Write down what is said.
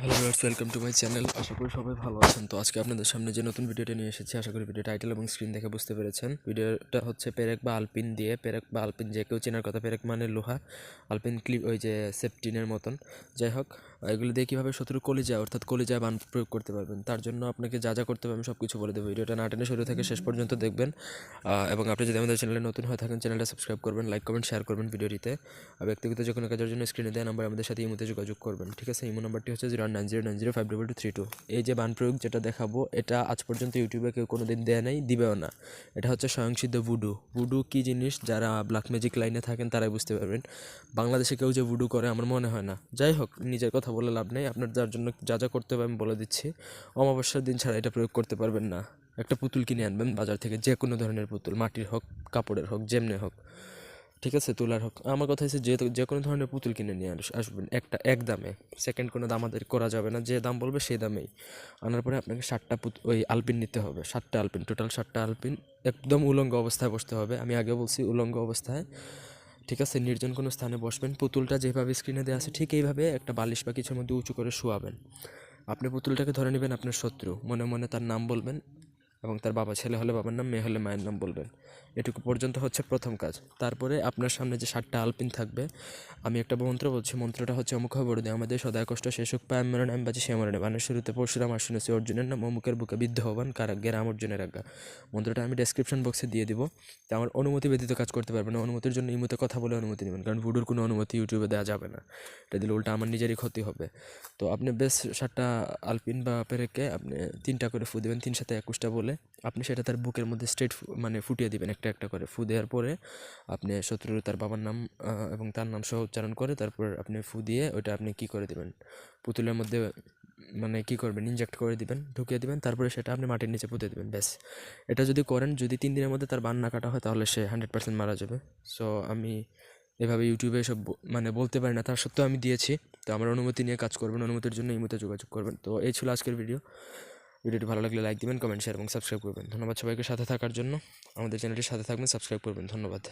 Hello viewers welcome to my channel আশা করি সবাই ভালো আছেন। তো আজকে আপনাদের সামনে যে নতুন ভিডিওটা নিয়ে এসেছি, আশা করি ভিডিও টাইটেল এবং স্ক্রিন দেখে বুঝতে পেরেছেন। ভিডিওটা হচ্ছে পেরেক বা আলপিন দিয়ে। পেরেক বা আলপিন যে কেউ চেনার কথা, পেরেক মানে লোহা। আলপিন ক্লিপ ওই যে সেফটিনের মতন। যাই হোক এগুলো দিয়ে কীভাবে শত্রু কলিজায় অর্থাৎ কলিজায় বান প্রয়োগ করতে পারবেন, তার জন্য আপনাকে যা যা করতে হবে আমি সব কিছু বলে দেবো। ভিডিওটা না টেনে শুরু থেকে শেষ পর্যন্ত দেখবেন। এবং আপনি যদি আমাদের চ্যানেলে নতুন হয়ে থাকেন চ্যানেলটা সাবস্ক্রাইব করবেন লাইক করবেন শেয়ার করবেন ভিডিওটিতে ব্যক্তিগত যে কোনো কাজের জন্য স্ক্রিনে দেওয়া নাম্বার আমাদের সাথে ইমোতে যোগাযোগ করবেন। ঠিক আছে, ইমো নাম্বারটি হচ্ছে zero nine zero nine zero five double two three two এই যে বান প্রয়োগ যেটা দেখাবো, এটা আজ পর্যন্ত ইউটিউবে কেউ কোনো দিন দেয় নাই, দিবেও না। এটা হচ্ছে স্বয়ংসিদ্ধ ভুডু ভুডু কী জিনিস? যারা ব্ল্যাক ম্যাজিক লাইনে থাকেন, তারাই বুঝতে পারবেন। বাংলাদেশে কেউ যে ভুডু করে, আমার মনে হয় না। যাই হোক, নিজের কথা বলে লাভ নেই। আপনার যার জন্য যা যা করতে হবে, আমি বলে দিচ্ছি। অমাবস্যার দিন ছাড়া এটা প্রয়োগ করতে পারবেন না। একটা পুতুল কিনে আনবেন, বাজার থেকে যে কোনো ধরনের পুতুল, মাটির হোক, কাপড়ের হোক, যেমনে হোক। ঠিক আছে, তুলার হোক। আমার কথা হচ্ছে যে যে কোনো ধরনের পুতুল কিনে নিয়ে আস- আসবেন, একটা, এক দামে। সেকেন্ড কোনো দাম আমাদের করা যাবে না, যে দাম বলবে সেই দামেই। আনার পরে আপনাকে ষাটটা পুত ওই আলপিন নিতে হবে ষাটটা আলপিন টোটাল ষাটটা আলপিন। একদম উলঙ্গ অবস্থায় বসতে হবে। আমি আগে বলছি, উলঙ্গ অবস্থায়। ঠিক আছে, নির্জন কোনো স্থানে বসবেন। পুতুলটা যেভাবে স্ক্রিনে দেওয়া আছে, ঠিক এইভাবে একটা বালিশ বা কিছুর মধ্যে উঁচু করে শোয়াবেন। আপনি পুতুলটাকে ধরে নেবেন আপনার শত্রু। মনে মনে তার নাম বলবেন। এবং তার বাবা ছেলে হলে বাবার নাম, মেয়ে হলে মায়ের নাম বলবেন। এটুকু পর্যন্ত হচ্ছে প্রথম কাজ। তারপরে আপনার সামনে যে সাতটা আলপিন থাকবে, আমি একটা মন্ত্র বলছি। মন্ত্রটা হচ্ছে অমুখ বড় দিয়ে আমাদের সদায় কষ্ট শেষ হোক, পায় মরণ, আমি বাঁচি সে মরণে। বানের শুরুতে পরশুরাম, আর শুনেছি অর্জুনের নাম। অমুকের বুকে বিদ্ধ হবান কারাগ্যের রাম অর্জুনের আজ্ঞা। মন্ত্রটা আমি ডেসক্রিপশন বক্সে দিয়ে দিব। তা আমার অনুমতি ব্যতীত কাজ করতে পারবেন না। অনুমতির জন্য ইমুতে কথা বলে অনুমতি নেবেন। কারণ ভুডুর কোনো অনুমতি ইউটিউবে দেওয়া যাবে না। এটা দিলে উল্টা আমার নিজেরই ক্ষতি হবে। তো আপনি বেশ সাতটা আলপিন বা পেরেকে আপনি তিনটা করে ফু দেবেন। তিন সাথে একুশটা বলে আপনি সেটা তার বুকের মধ্যে স্ট্রেট মানে ফুটিয়ে দিবেন একটা একটা করে। ফু দেওয়ার পরে আপনি শত্রুর তার বাবার নাম এবং তার নাম সহ উচ্চারণ করে তারপর আপনি ফু দিয়ে ওইটা আপনি কি করে দিবেন? পুতুলের মধ্যে মানে কি করবেন? ইনজেক্ট করে দিবেন, ঢুকিয়ে দিবেন, তারপরে সেটা আপনি মাটির নিচে পুঁতে দিবেন, ব্যাস। এটা যদি করেন, যদি তিন দিনের মধ্যে তার বান না কাটা হয়, তাহলে সে হান্ড্রেড পার্সেন্ট মারা যাবে। সো আমি এভাবে ইউটিউবে সব মানে বলতে পারি না, তার সত্ত্বেও আমি দিয়েছি। তো আমার অনুমতি নিয়ে কাজ করবেন, অনুমতির জন্য এই মতো যোগাযোগ করবেন। তো এই ছিল আজকের ভিডিও ভিডিওটি ভালো লাগলে লাইক দিবেন কমেন্ট শেয়ার এবং সাবস্ক্রাইব করবেন। ধন্যবাদ সবাইকে সাথে থাকার জন্য। আমাদের চ্যানেলটির সাথে থাকবেন সাবস্ক্রাইব করবেন। ধন্যবাদ।